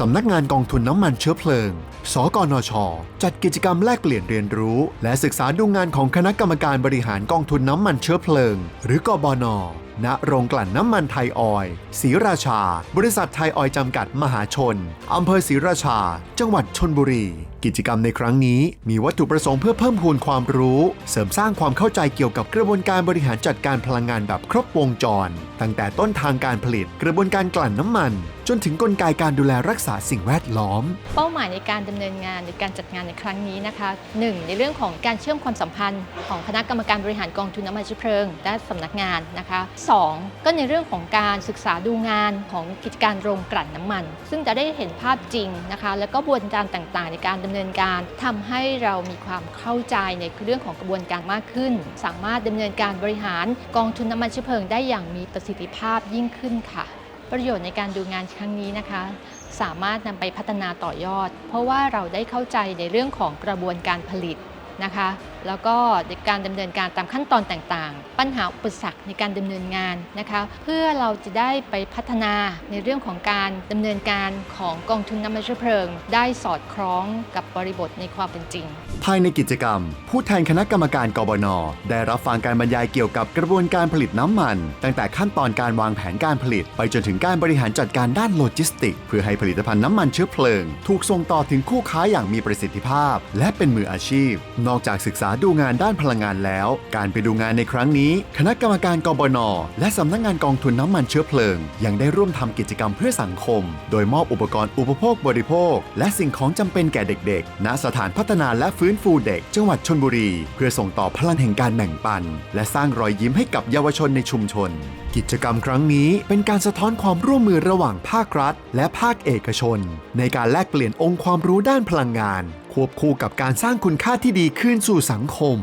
สำนักงานกองทุนน้ำมันเชื้อเพลิง สกนช จัดกิจกรรมแลกเปลี่ยนเรียนรู้ และศึกษาดูงานของคณะกรรมการบริหารกองทุนน้ำมันเชื้อเพลิง หรือกบน ณ โรงกลั่นน้ำมันไทยออยศรีราชา บริษัทไทยออยจำกัดมหาชน อำเภอศรีราชา จังหวัดชนบุรี กิจกรรมในครั้งนี้ มีวัตถุประสงค์เพื่อเพิ่มพูนความรู้ เสริมสร้างความเข้าใจเกี่ยวกับกระบวนการบริหารจัดการพลังงานแบบครบวงจร ตั้งแต่ต้นทางการผลิต กระบวนการกลั่นน้ำมัน จนถึงกลไกการดูแลรักษาสิ่งแวดล้อม เป้าหมายในการดำเนินงานหรือการจัดงานในครั้งนี้นะคะ 1. ในเรื่องของการเชื่อมความสัมพันธ์ของคณะกรรมการบริหารกองทุนน้ำมันเชื้อเพลิงและสำนักงานนะคะ 2. ก็ในเรื่องของการศึกษาดูงานของกิจการโรงกลั่นน้ำมัน ซึ่งจะได้เห็นภาพจริงนะคะ แล้วก็กระบวนการต่างๆ ในการดำเนินการทำให้เรามีความเข้าใจในเรื่องของกระบวนการมากขึ้น สามารถดำเนินการบริหารกองทุนน้ำมันเชื้อเพลิงได้อย่างมีประสิทธิภาพยิ่งขึ้นค่ะ ประโยชน์ในการดูงานครั้งนี้นะคะ สามารถนำไปพัฒนาต่อยอด เพราะว่าเราได้เข้าใจในเรื่องของกระบวนการผลิตนะคะ แล้วก็ในการดำเนินการตามขั้นตอนต่างๆ ปัญหาอุปสรรคในการดำเนินงานนะคะเพื่อเราจะได้ไปพัฒนาในเรื่องของการดำเนินการของกองทุนน้ำมันเชื้อเพลิง ได้สอดคล้องกับบริบทในความเป็นจริง ภายในกิจกรรม ผู้แทนคณะกรรมการกบน ได้รับฟังการบรรยายเกี่ยวกับกระบวนการผลิตน้ำมัน ตั้งแต่ขั้นตอนการวางแผนการผลิต ไปจนถึงการบริหารจัดการด้านโลจิสติก เพื่อให้ผลิตภัณฑ์น้ำมันเชื้อเพลิง ถูกส่งต่อถึงคู่ค้าอย่างมีประสิทธิภาพ และเป็นมืออาชีพ นอกจากศึกษาดูงานด้านพลังงานแล้ว การไปดูงานในครั้งนี้ คณะกรรมการกบน และสำนักงานกองทุนน้ำมันเชื้อเพลิง ยังได้ร่วมทำกิจกรรมเพื่อสังคม โดยมอบอุปกรณ์อุปโภคบริโภค และสิ่งของจำเป็นแก่เด็กๆ ณสถานพัฒนาและฟื้นฟูเด็ก จังหวัดชนบุรี เพื่อส่งต่อพลังแห่งการแบ่งปัน และสร้างรอยยิ้มให้กับเยาวชนในชุมชน กิจกรรมครั้งนี้เป็นการสะท้อนความร่วมมือระหว่างภาครัฐ และภาคเอกชน ในการแลกเปลี่ยนองค์ความรู้ด้านพลังงาน ควบคู่กับการสร้างคุณค่าที่ดีขึ้นสู่สังคม